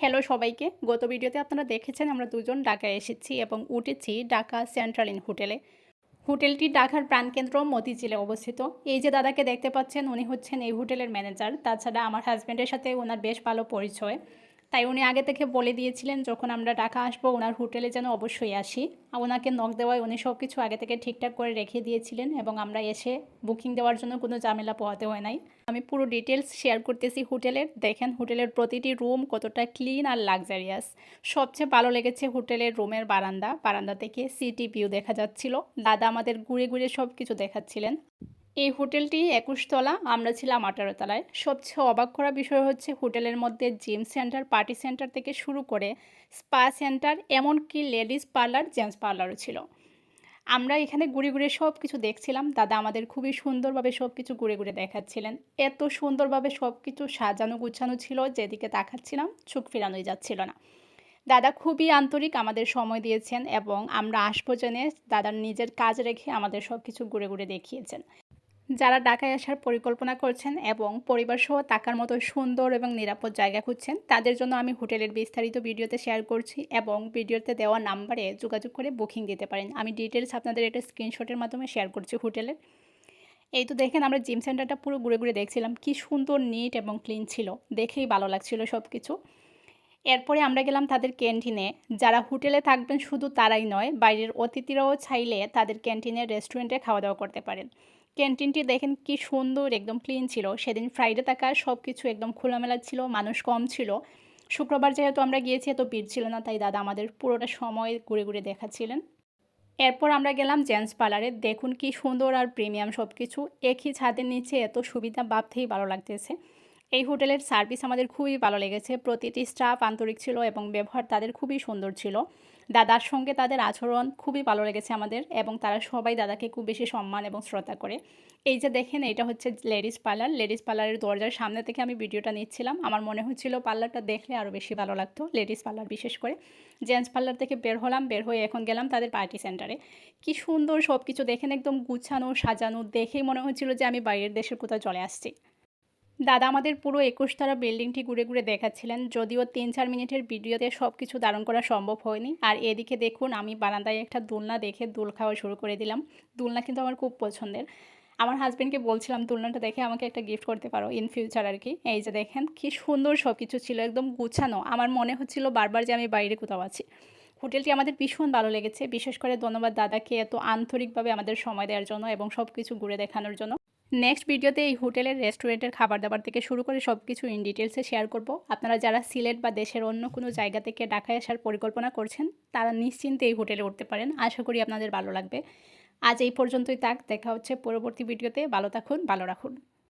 Hello সবাইকে। গত ভিডিওতে আপনারা দেখেছেন আমরা দুজন ঢাকায় এসেছি এবং উঠেছি ঢাকা সেন্ট্রাল ইন হোটেলে হোটেলটি ঢাকার প্রাণকেন্দ্র মতিঝিলে অবস্থিত। এই যে দাদাকে দেখতে পাচ্ছেন, উনি হচ্ছেন এই হোটেলের ম্যানেজার তাছাড়া আমার হাজব্যান্ডের সাথে ওনার বেশ ভালো পরিচয়। তাই উনি আগে থেকে বলে দিয়েছিলেন, যখন আমরা ঢাকা আসব, ওনার হোটেলে যেন অবশ্যই আসি। ওনাকে নখ দেওয়ায় উনি সব কিছু আগে থেকে ঠিকঠাক করে রেখে দিয়েছিলেন এবং আমরা এসে বুকিং দেওয়ার জন্য কোনো ঝামেলা পোহাতে হয় নাই। আমি পুরো ডিটেলস শেয়ার করতেছি হোটেলের। দেখেন হোটেলের প্রতিটি রুম কতটা ক্লিন আর লাক্সারিয়াস সবচেয়ে ভালো লেগেছে হোটেলের রুমের বারান্দা। বারান্দা থেকে সিটি ভিউ দেখা যাচ্ছিল। দাদা আমাদের ঘুরে ঘুরে সব কিছু দেখাচ্ছিলেন। এই হোটেলটি একুশ তলা, আমরা ছিলাম আঠারো তলায়। সবচেয়ে অবাক করা বিষয় হচ্ছে হোটেলের মধ্যে জিম সেন্টার, পার্টি সেন্টার থেকে শুরু করে স্পা সেন্টার, এমনকি লেডিস পার্লার, জেন্টস পার্লারও ছিল। আমরা এখানে ঘুরে ঘুরে সব কিছু দেখছিলাম। দাদা আমাদের খুবই সুন্দরভাবে সব কিছু ঘুরে ঘুরে দেখাচ্ছিলেন। এত সুন্দরভাবে সব কিছু সাজানো গুছানো ছিল, যেদিকে তাকাচ্ছিলাম, চোখ ফেরানোই যাচ্ছিল না। দাদা খুবই আন্তরিক আমাদের সময় দিয়েছেন এবং আমরা আসব জেনে দাদার নিজের কাজ রেখে আমাদের সব কিছু ঘুরে ঘুরে দেখিয়েছেন। যারা ঢাকায় আসার পরিকল্পনা করছেন এবং পরিবার সহ থাকার মতো সুন্দর এবং নিরাপদ জায়গা খুঁজছেন, তাদের জন্য আমি হোটেলের বিস্তারিত ভিডিওতে শেয়ার করছি এবং ভিডিওতে দেওয়া নাম্বারে যোগাযোগ করে বুকিং দিতে পারেন। আমি ডিটেলস আপনাদের এটা স্ক্রিনশটের মাধ্যমে শেয়ার করছি হোটেলের। এই তো দেখেন, আমরা জিম সেন্টারটা পুরো ঘুরে ঘুরে দেখছিলাম। কি সুন্দর, নিট এবং ক্লিন ছিল। দেখেই ভালো লাগছিল সব কিছু এরপরে আমরা গেলাম তাদের ক্যান্টিনে। যারা হোটেলে থাকবেন শুধু তারাই নয়, বাইরের অতিথিরাও চাইলে তাদের ক্যান্টিনে রেস্টুরেন্টে খাওয়া দাওয়া করতে পারেন। ক্যান্টিনটি দেখেন কি সুন্দর, একদম ক্লিন ছিল। সেদিন ফ্রাইডে থাকা সব কিছু একদম খোলামেলা ছিল, মানুষ কম ছিল। শুক্রবার যেহেতু আমরা গিয়েছি, এত ভিড় ছিল না, তাই দাদা আমাদের পুরোটা সময় ঘুরে ঘুরে দেখাচ্ছিলেন। এরপর আমরা গেলাম জেন্টস পার্লারে দেখুন কি সুন্দর আর প্রিমিয়াম সব কিছু একই ছাদের নিচে এত সুবিধা ভাবতেই ভালো লাগতেছে। এই হোটেলের সার্ভিস আমাদের খুবই ভালো লেগেছে। প্রতিটি স্টাফ আন্তরিক ছিল এবং ব্যবহার তাদের খুবই সুন্দর ছিল। দাদার সঙ্গে তাদের আচরণ খুবই ভালো লেগেছে আমাদের এবং তারা সবাই দাদাকে খুব বেশি সম্মান এবং শ্রদ্ধা করে। এই যে দেখেন, এটা হচ্ছে লেডিস পার্লার। লেডিস পার্লারের দরজার সামনে থেকে আমি ভিডিওটা নিচ্ছিলাম। আমার মনে হচ্ছিল পার্লারটা দেখলে আরও বেশি ভালো লাগতো, লেডিস পার্লার বিশেষ করে। জেন্টস পার্লার থেকে বের হলাম, বের হয়ে এখন গেলাম তাদের পার্টি সেন্টারে। কি সুন্দর সব কিছু দেখেন, একদম গুছানো, সাজানো, দেখেই মনে হচ্ছিল যে আমি বাইরের দেশের কোথাও চলে আসছি। দাদা আমাদের পুরো একুশতলা বিল্ডিংটি ঘুরে ঘুরে দেখাচ্ছিলেন, যদিও তিন চার মিনিটের ভিডিওতে সব কিছু ধারণ করা সম্ভব হয়নি। আর এদিকে দেখুন, আমি বারান্দায় একটা দোলনা দেখে দোল খাওয়া শুরু করে দিলাম। দোলনা কিন্তু আমার খুব পছন্দের। আমার হাজব্যান্ডকে বলছিলাম, দোলনাটা দেখে আমাকে একটা গিফট করতে পারো ইন ফিউচার আর কি। এই যে দেখেন, কি সুন্দর সব কিছু ছিল, একদম গুছানো। আমার মনে হচ্ছিল বারবার যে আমি বাইরে কোথাও আছি। হোটেলটি আমাদের ভীষণ ভালো লেগেছে। বিশেষ করে ধন্যবাদ দাদাকে এত আন্তরিকভাবে আমাদের সময় দেওয়ার জন্য এবং সব কিছু ঘুরে দেখানোর জন্য। নেক্সট ভিডিওতে এই হোটেলের রেস্টুরেন্টের খাবার দাবার থেকে শুরু করে সব কিছু ইন ডিটেলসে শেয়ার করব। আপনারা যারা সিলেট বা দেশের অন্য কোনো জায়গা থেকে ঢাকায় আসার পরিকল্পনা করছেন, তারা নিশ্চিন্তে এই হোটেলে উঠতে পারেন। আশা করি আপনাদের ভালো লাগবে। আজ এই পর্যন্তই তাক দেখা হচ্ছে পরবর্তী ভিডিওতে ভালো থাকুন, ভালো রাখুন।